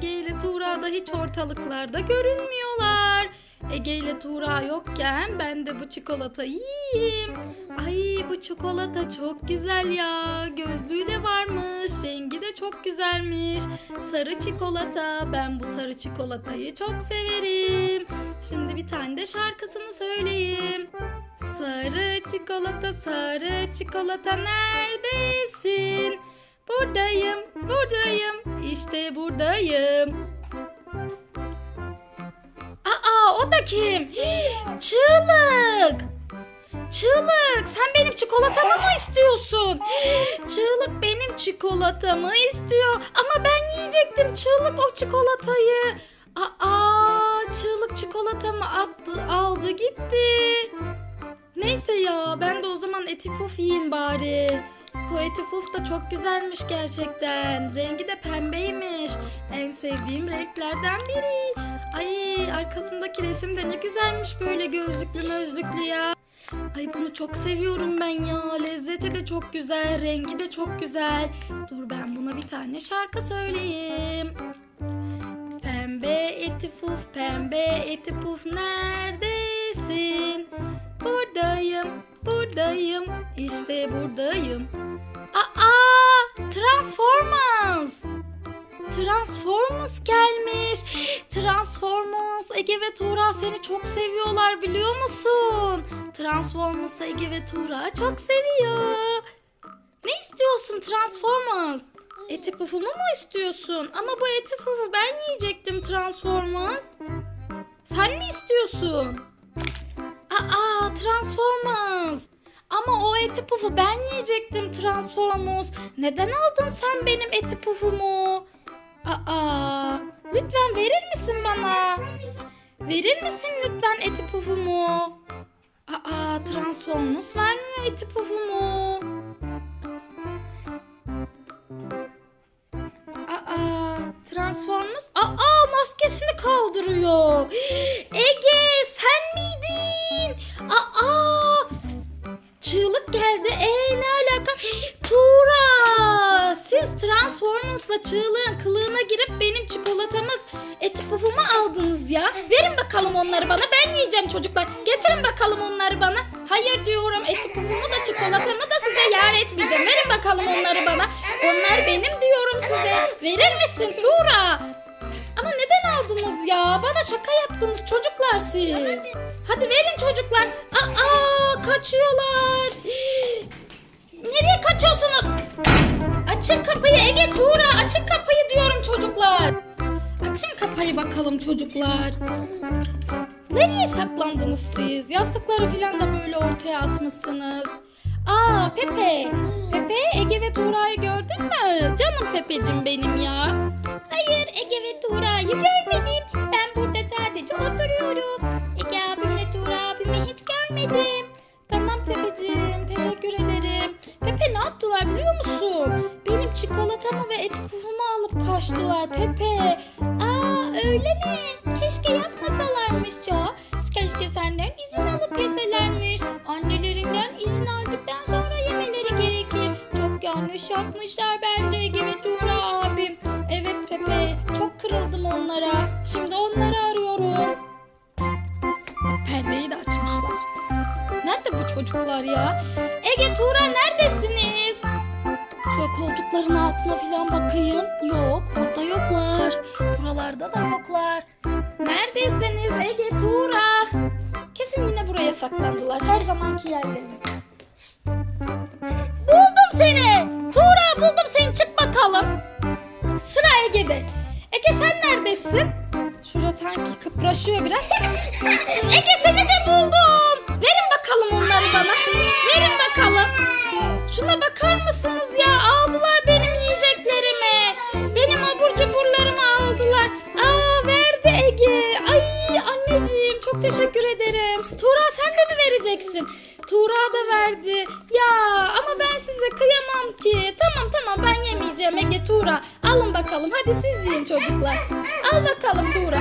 Ege ile Tuğra da hiç ortalıklarda görünmüyorlar. Ege ile Tuğra yokken ben de bu çikolatayı yiyeyim. Ay bu çikolata çok güzel ya. Gözlüğü de varmış. Rengi de çok güzelmiş. Sarı çikolata. Ben bu sarı çikolatayı çok severim. Şimdi bir tane de şarkısını söyleyeyim. Sarı çikolata, sarı çikolata neredesin? Buradayım, buradayım, işte buradayım. Aa, o da kim? Çığlık. Çığlık, sen benim çikolatamı mı istiyorsun? Çığlık benim çikolatamı istiyor. Ama ben yiyecektim Çığlık o çikolatayı. Aa, Çığlık çikolatamı attı, aldı gitti. Neyse ya ben de o zaman eti puf yiyeyim bari. Bu eti puf da çok güzelmiş gerçekten. Rengi de pembeymiş. En sevdiğim renklerden biri. Ay arkasındaki resim de ne güzelmiş böyle gözlüklü mözlüklü ya. Ay bunu çok seviyorum ben ya. Lezzeti de çok güzel, rengi de çok güzel. Dur ben buna bir tane şarkı söyleyeyim. Pembe eti puf, pembe eti puf neredesin? Buradayım, işte buradayım. Aa, Transformers. Transformers gelmiş. Transformers, Ege ve Tuğra seni çok seviyorlar biliyor musun? Transformers, Ege ve Tuğra çok seviyor. Ne istiyorsun Transformers? Eti pufumu mu istiyorsun? Ama bu eti pufu ben yiyecektim Transformers. Pufu ben yiyecektim Transformers. Neden aldın sen benim eti pufumu? Aa lütfen verir misin bana? Verir misin lütfen eti pufumu? Aa Transformers vermiyor eti pufumu. Aa Transformers. Aa maskesini kaldırıyor. Çığlığın kılığına girip benim çikolatamı eti pufumu aldınız ya. Verin bakalım onları bana. Ben yiyeceğim çocuklar. Getirin bakalım onları bana. Hayır diyorum eti pufumu da çikolatamı da size yar etmeyeceğim. Verin bakalım onları bana. Onlar benim diyorum size. Verir misin Tuğra? Ama neden aldınız ya? Bana şaka yaptınız çocuklar siz. Hadi verin çocuklar. Aa kaçıyorlar. Nereye kaçıyorsunuz? Açın kapıyı Ege Tuğra. Açın kapıyı diyorum çocuklar. Açın kapıyı bakalım çocuklar. Nereye saklandınız siz? Yastıkları falan da böyle ortaya atmışsınız. Aa Pepe. Pepe Ege ve Tuğra'yı gördün mü? Canım Pepecim benim ya. Hayır Ege ve Tuğra'yı görmedim. Ben burada sadece oturuyorum. Ege abimle Tuğra abimi hiç görmedim. Çikolatamı ve et pufumu alıp kaçtılar Pepe. Aa öyle mi? Keşke yapmasalarmış ya. Keşke senden izin alıp yeselermiş. Annelerinden izin aldıktan sonra yemeleri gerekir. Çok yanlış yapmışlar bence Ege ve Tuğra abim. Evet Pepe çok kırıldım onlara. Şimdi bakayım. Yok burada yoklar. Buralarda da yoklar. Neredesiniz Ege Tuğra? Kesin yine buraya saklandılar. Her zamanki yerlerine. Buldum seni. Tuğra buldum seni. Çık bakalım. Sıra Ege'de. Ege sen neredesin? Şurada sanki kıpraşıyor biraz. Ege seni de buldum. Teşekkür ederim. Tuğra sen de mi vereceksin? Tuğra da verdi. Ya ama ben size kıyamam ki. Tamam tamam ben yemeyeceğim Ege Tuğra. Alın bakalım hadi siz yiyin çocuklar. Al bakalım Tuğra.